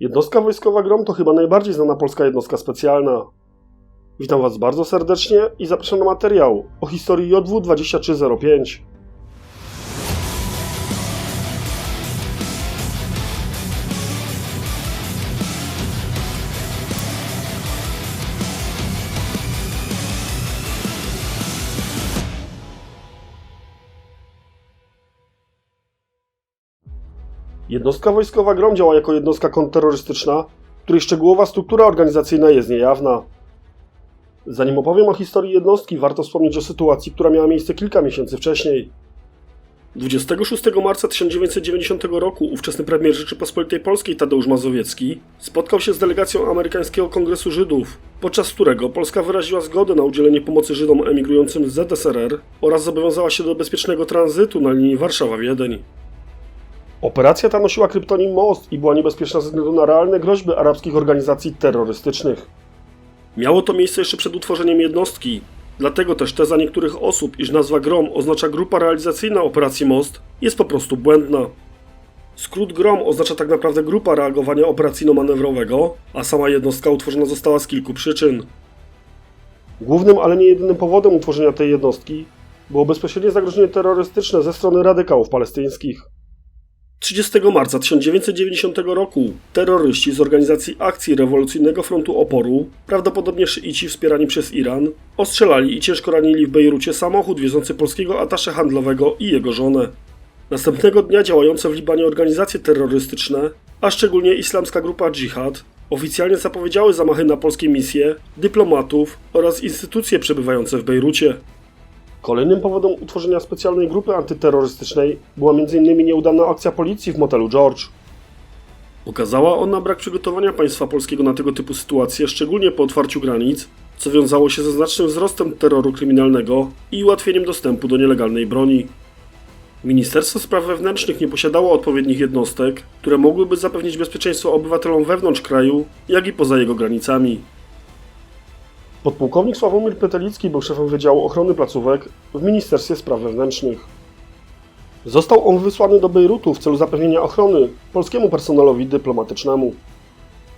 Jednostka wojskowa GROM to chyba najbardziej znana polska jednostka specjalna. Witam Was bardzo serdecznie i zapraszam na materiał o historii JW2305. Jednostka wojskowa GROM działa jako jednostka kontrterrorystyczna, której szczegółowa struktura organizacyjna jest niejawna. Zanim opowiem o historii jednostki, warto wspomnieć o sytuacji, która miała miejsce kilka miesięcy wcześniej. 26 marca 1990 roku ówczesny premier Rzeczypospolitej Polskiej Tadeusz Mazowiecki spotkał się z delegacją amerykańskiego Kongresu Żydów, podczas którego Polska wyraziła zgodę na udzielenie pomocy Żydom emigrującym z ZSRR oraz zobowiązała się do bezpiecznego tranzytu na linii Warszawa-Wiedeń. Operacja ta nosiła kryptonim Most i była niebezpieczna ze względu na realne groźby arabskich organizacji terrorystycznych. Miało to miejsce jeszcze przed utworzeniem jednostki, dlatego też teza niektórych osób, iż nazwa GROM oznacza Grupa Realizacyjna Operacji Most, jest po prostu błędna. Skrót GROM oznacza tak naprawdę Grupa Reagowania Operacyjno-Manewrowego, a sama jednostka utworzona została z kilku przyczyn. Głównym, ale nie jedynym powodem utworzenia tej jednostki było bezpośrednie zagrożenie terrorystyczne ze strony radykałów palestyńskich. 30 marca 1990 roku terroryści z organizacji Akcji Rewolucyjnego Frontu Oporu, prawdopodobnie szyici wspierani przez Iran, ostrzelali i ciężko ranili w Bejrucie samochód wiozący polskiego atasze handlowego i jego żonę. Następnego dnia działające w Libanie organizacje terrorystyczne, a szczególnie islamska grupa Dżihad, oficjalnie zapowiedziały zamachy na polskie misje, dyplomatów oraz instytucje przebywające w Bejrucie. Kolejnym powodem utworzenia specjalnej grupy antyterrorystycznej była m.in. nieudana akcja policji w motelu George. Okazała ona brak przygotowania państwa polskiego na tego typu sytuacje, szczególnie po otwarciu granic, co wiązało się ze znacznym wzrostem terroru kryminalnego i ułatwieniem dostępu do nielegalnej broni. Ministerstwo Spraw Wewnętrznych nie posiadało odpowiednich jednostek, które mogłyby zapewnić bezpieczeństwo obywatelom wewnątrz kraju, jak i poza jego granicami. Podpułkownik Sławomir Petelicki był szefem Wydziału Ochrony Placówek w Ministerstwie Spraw Wewnętrznych. Został on wysłany do Bejrutu w celu zapewnienia ochrony polskiemu personelowi dyplomatycznemu.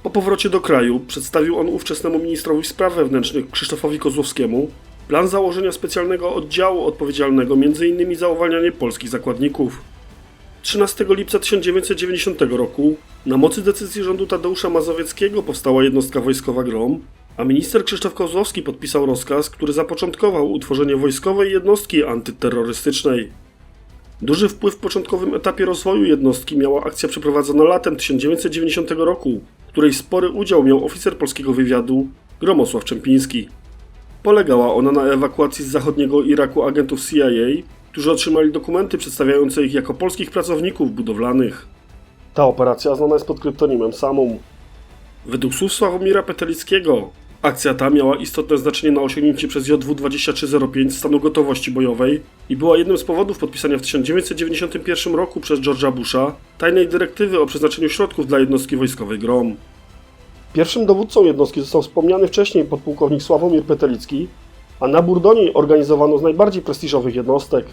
Po powrocie do kraju przedstawił on ówczesnemu ministrowi spraw wewnętrznych Krzysztofowi Kozłowskiemu plan założenia specjalnego oddziału odpowiedzialnego m.in. za uwalnianie polskich zakładników. 13 lipca 1990 roku na mocy decyzji rządu Tadeusza Mazowieckiego powstała jednostka wojskowa GROM, a minister Krzysztof Kozłowski podpisał rozkaz, który zapoczątkował utworzenie wojskowej jednostki antyterrorystycznej. Duży wpływ w początkowym etapie rozwoju jednostki miała akcja przeprowadzona latem 1990 roku, w której spory udział miał oficer polskiego wywiadu Gromosław Czempiński. Polegała ona na ewakuacji z zachodniego Iraku agentów CIA, którzy otrzymali dokumenty przedstawiające ich jako polskich pracowników budowlanych. Ta operacja znana jest pod kryptonimem Samum. Według słów Sławomira Petelickiego, akcja ta miała istotne znaczenie na osiągnięcie przez JW2305 stanu gotowości bojowej i była jednym z powodów podpisania w 1991 roku przez George'a Busha tajnej dyrektywy o przeznaczeniu środków dla jednostki wojskowej GROM. Pierwszym dowódcą jednostki został wspomniany wcześniej podpułkownik Sławomir Petelicki, a nabór do niej organizowano z najbardziej prestiżowych jednostek.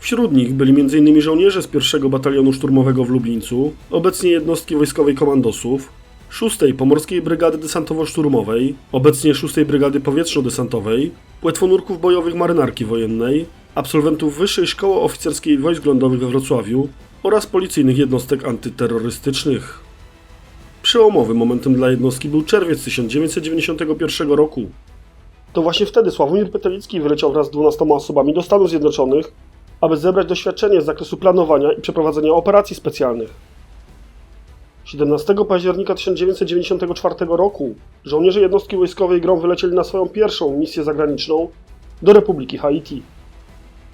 Wśród nich byli m.in. żołnierze z 1 Batalionu Szturmowego w Lublińcu, obecnie jednostki wojskowej komandosów, 6 Pomorskiej Brygady Desantowo-Szturmowej, obecnie 6 Brygady Powietrzno-Desantowej, płetwonurków bojowych Marynarki Wojennej, absolwentów Wyższej Szkoły Oficerskiej Wojsk Lądowych we Wrocławiu oraz policyjnych jednostek antyterrorystycznych. Przełomowym momentem dla jednostki był czerwiec 1991 roku. To właśnie wtedy Sławomir Petelicki wyleciał wraz z 12 osobami do Stanów Zjednoczonych, aby zebrać doświadczenie z zakresu planowania i przeprowadzenia operacji specjalnych. 17 października 1994 roku żołnierze jednostki wojskowej GROM wylecieli na swoją pierwszą misję zagraniczną do Republiki Haiti.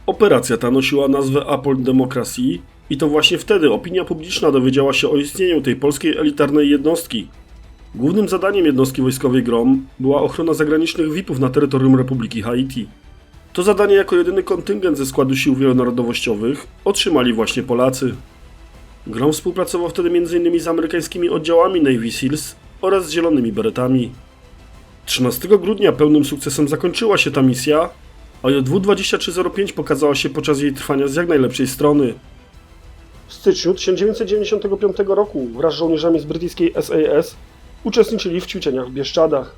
Operacja ta nosiła nazwę Apple Democracy i to właśnie wtedy opinia publiczna dowiedziała się o istnieniu tej polskiej elitarnej jednostki. Głównym zadaniem jednostki wojskowej GROM była ochrona zagranicznych VIP-ów na terytorium Republiki Haiti. To zadanie jako jedyny kontyngent ze składu sił wielonarodowościowych otrzymali właśnie Polacy. GROM współpracował wtedy m.in. z amerykańskimi oddziałami Navy SEALs oraz z Zielonymi Beretami. 13 grudnia pełnym sukcesem zakończyła się ta misja, a JW2305 pokazała się podczas jej trwania z jak najlepszej strony. W styczniu 1995 roku wraz z żołnierzami z brytyjskiej SAS uczestniczyli w ćwiczeniach w Bieszczadach.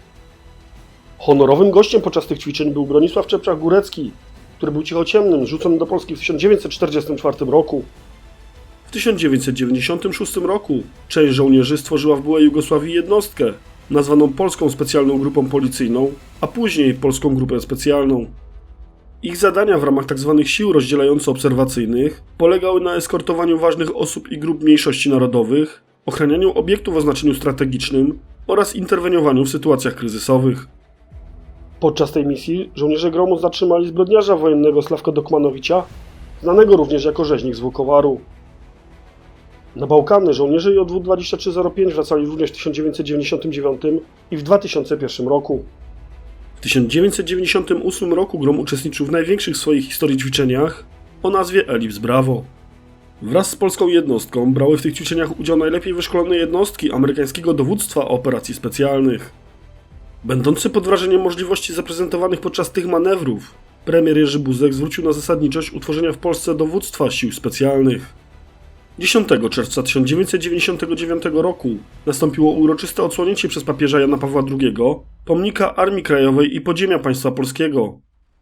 Honorowym gościem podczas tych ćwiczeń był Bronisław Czepczak-Górecki, który był cichociemnym zrzucony do Polski w 1944 roku. W 1996 roku część żołnierzy stworzyła w byłej Jugosławii jednostkę, nazwaną Polską Specjalną Grupą Policyjną, a później Polską Grupę Specjalną. Ich zadania w ramach tzw. sił rozdzielająco-obserwacyjnych polegały na eskortowaniu ważnych osób i grup mniejszości narodowych, ochranianiu obiektów o znaczeniu strategicznym oraz interweniowaniu w sytuacjach kryzysowych. Podczas tej misji żołnierze Gromu zatrzymali zbrodniarza wojennego Sławka Dokmanowicza, znanego również jako rzeźnik z Wukowaru. Na Bałkany żołnierze JW 2305 wracali również w 1999 i w 2001 roku. W 1998 roku Grom uczestniczył w największych swojej historii ćwiczeniach o nazwie Elips Bravo. Wraz z polską jednostką brały w tych ćwiczeniach udział najlepiej wyszkolone jednostki amerykańskiego dowództwa operacji specjalnych. Będący pod wrażeniem możliwości zaprezentowanych podczas tych manewrów, premier Jerzy Buzek zwrócił na zasadniczość utworzenia w Polsce dowództwa sił specjalnych. 10 czerwca 1999 roku nastąpiło uroczyste odsłonięcie przez papieża Jana Pawła II pomnika Armii Krajowej i Podziemia Państwa Polskiego.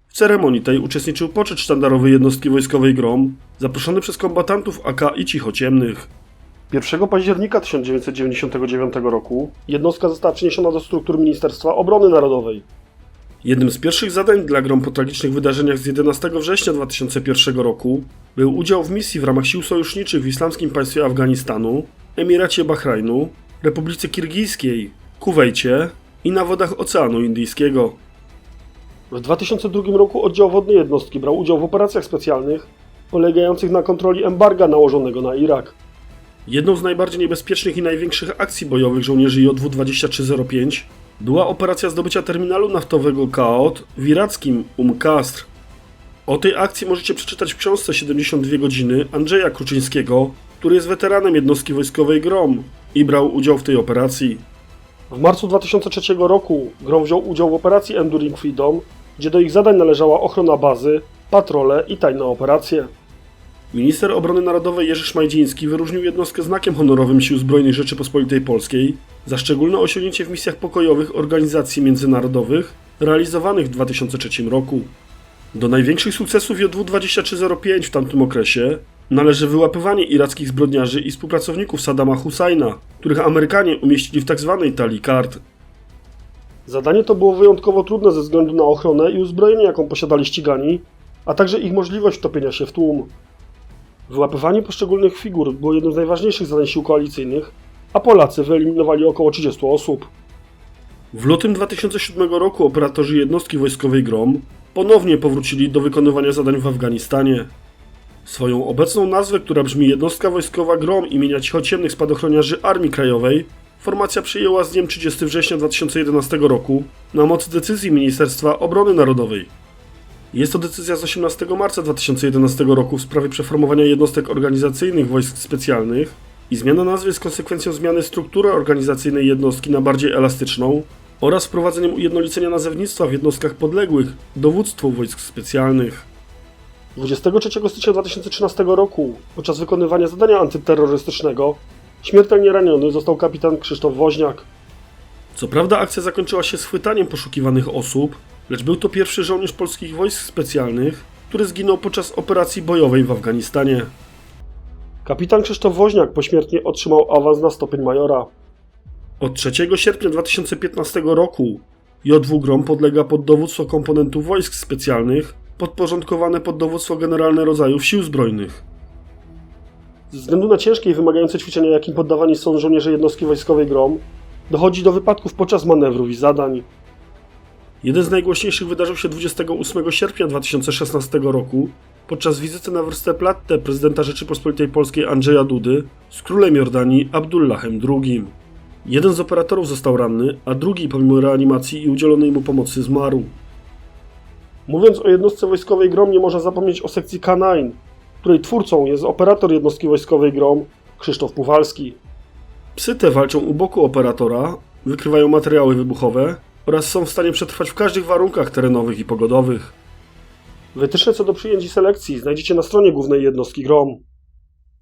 W ceremonii tej uczestniczył poczet sztandarowy jednostki wojskowej GROM, zaproszony przez kombatantów AK i cichociemnych. 1 października 1999 roku jednostka została przeniesiona do struktur Ministerstwa Obrony Narodowej. Jednym z pierwszych zadań dla GROM po tragicznych wydarzeniach z 11 września 2001 roku był udział w misji w ramach sił sojuszniczych w Islamskim Państwie Afganistanu, Emiracie Bahrajnu, Republice Kirgijskiej, Kuwejcie i na wodach Oceanu Indyjskiego. W 2002 roku oddział wodny jednostki brał udział w operacjach specjalnych polegających na kontroli embarga nałożonego na Irak. Jedną z najbardziej niebezpiecznych i największych akcji bojowych żołnierzy JW-2305 była operacja zdobycia terminalu naftowego Kaot w irackim Umm Qasr. O tej akcji możecie przeczytać w książce 72 godziny Andrzeja Kruczyńskiego, który jest weteranem jednostki wojskowej GROM i brał udział w tej operacji. W marcu 2003 roku GROM wziął udział w operacji Enduring Freedom, gdzie do ich zadań należała ochrona bazy, patrole i tajne operacje. Minister Obrony Narodowej Jerzy Szmajdziński wyróżnił jednostkę znakiem honorowym Sił Zbrojnych Rzeczypospolitej Polskiej za szczególne osiągnięcie w misjach pokojowych organizacji międzynarodowych realizowanych w 2003 roku. Do największych sukcesów JW-2305 w tamtym okresie należy wyłapywanie irackich zbrodniarzy i współpracowników Saddama Husajna, których Amerykanie umieścili w tzw. talii kart. Zadanie to było wyjątkowo trudne ze względu na ochronę i uzbrojenie, jaką posiadali ścigani, a także ich możliwość wtopienia się w tłum. Wyłapywanie poszczególnych figur było jednym z najważniejszych zadań sił koalicyjnych, a Polacy wyeliminowali około 30 osób. W lutym 2007 roku operatorzy jednostki wojskowej GROM ponownie powrócili do wykonywania zadań w Afganistanie. Swoją obecną nazwę, która brzmi Jednostka Wojskowa GROM imienia cichociemnych spadochroniarzy Armii Krajowej, formacja przyjęła z dniem 30 września 2011 roku na mocy decyzji Ministerstwa Obrony Narodowej. Jest to decyzja z 18 marca 2011 roku w sprawie przeformowania jednostek organizacyjnych wojsk specjalnych i zmiana nazwy jest konsekwencją zmiany struktury organizacyjnej jednostki na bardziej elastyczną oraz wprowadzeniem ujednolicenia nazewnictwa w jednostkach podległych dowództwu wojsk specjalnych. 23 stycznia 2013 roku, podczas wykonywania zadania antyterrorystycznego, śmiertelnie raniony został kapitan Krzysztof Woźniak. Co prawda akcja zakończyła się schwytaniem poszukiwanych osób, lecz był to pierwszy żołnierz polskich wojsk specjalnych, który zginął podczas operacji bojowej w Afganistanie. Kapitan Krzysztof Woźniak pośmiertnie otrzymał awans na stopień majora. Od 3 sierpnia 2015 roku JW Grom podlega pod dowództwo komponentów wojsk specjalnych podporządkowane pod dowództwo generalne rodzajów sił zbrojnych. Ze względu na ciężkie i wymagające ćwiczenia, jakim poddawani są żołnierze jednostki wojskowej GROM, dochodzi do wypadków podczas manewrów i zadań. Jeden z najgłośniejszych wydarzył się 28 sierpnia 2016 roku podczas wizyty na Westerplatte prezydenta Rzeczypospolitej Polskiej Andrzeja Dudy z królem Jordanii Abdullahem II. Jeden z operatorów został ranny, a drugi pomimo reanimacji i udzielonej mu pomocy zmarł. Mówiąc o jednostce wojskowej GROM nie można zapomnieć o sekcji K9, której twórcą jest operator jednostki wojskowej GROM Krzysztof Puwalski. Psy te walczą u boku operatora, wykrywają materiały wybuchowe oraz są w stanie przetrwać w każdych warunkach terenowych i pogodowych. Wytyczne co do przyjęć i selekcji znajdziecie na stronie głównej jednostki GROM.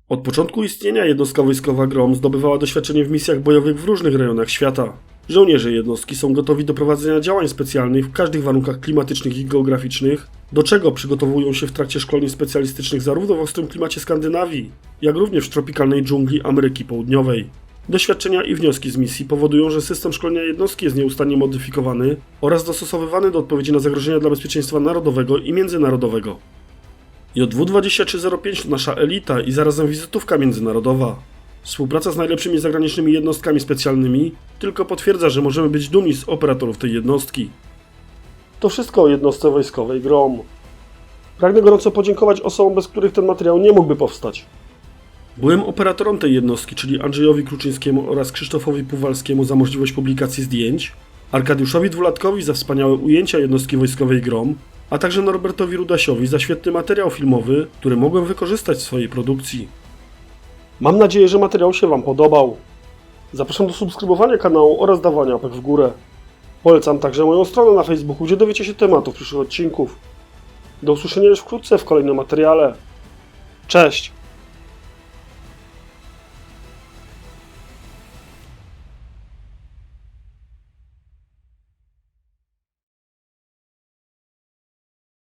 Od początku istnienia jednostka wojskowa GROM zdobywała doświadczenie w misjach bojowych w różnych rejonach świata. Żołnierze jednostki są gotowi do prowadzenia działań specjalnych w każdych warunkach klimatycznych i geograficznych, do czego przygotowują się w trakcie szkoleń specjalistycznych zarówno w ostrym klimacie Skandynawii, jak również w tropikalnej dżungli Ameryki Południowej. Doświadczenia i wnioski z misji powodują, że system szkolenia jednostki jest nieustannie modyfikowany oraz dostosowywany do odpowiedzi na zagrożenia dla bezpieczeństwa narodowego i międzynarodowego. JW-2305 to nasza elita i zarazem wizytówka międzynarodowa. Współpraca z najlepszymi zagranicznymi jednostkami specjalnymi tylko potwierdza, że możemy być dumni z operatorów tej jednostki. To wszystko o jednostce wojskowej GROM. Pragnę gorąco podziękować osobom, bez których ten materiał nie mógłby powstać. Byłem operatorem tej jednostki, czyli Andrzejowi Kluczyńskiemu oraz Krzysztofowi Puwalskiemu za możliwość publikacji zdjęć, Arkadiuszowi Dwulatkowi za wspaniałe ujęcia jednostki wojskowej GROM, a także Norbertowi Rudasiowi za świetny materiał filmowy, który mogłem wykorzystać w swojej produkcji. Mam nadzieję, że materiał się Wam podobał. Zapraszam do subskrybowania kanału oraz dawania łapek w górę. Polecam także moją stronę na Facebooku, gdzie dowiecie się tematów przyszłych odcinków. Do usłyszenia już wkrótce w kolejnym materiale. Cześć!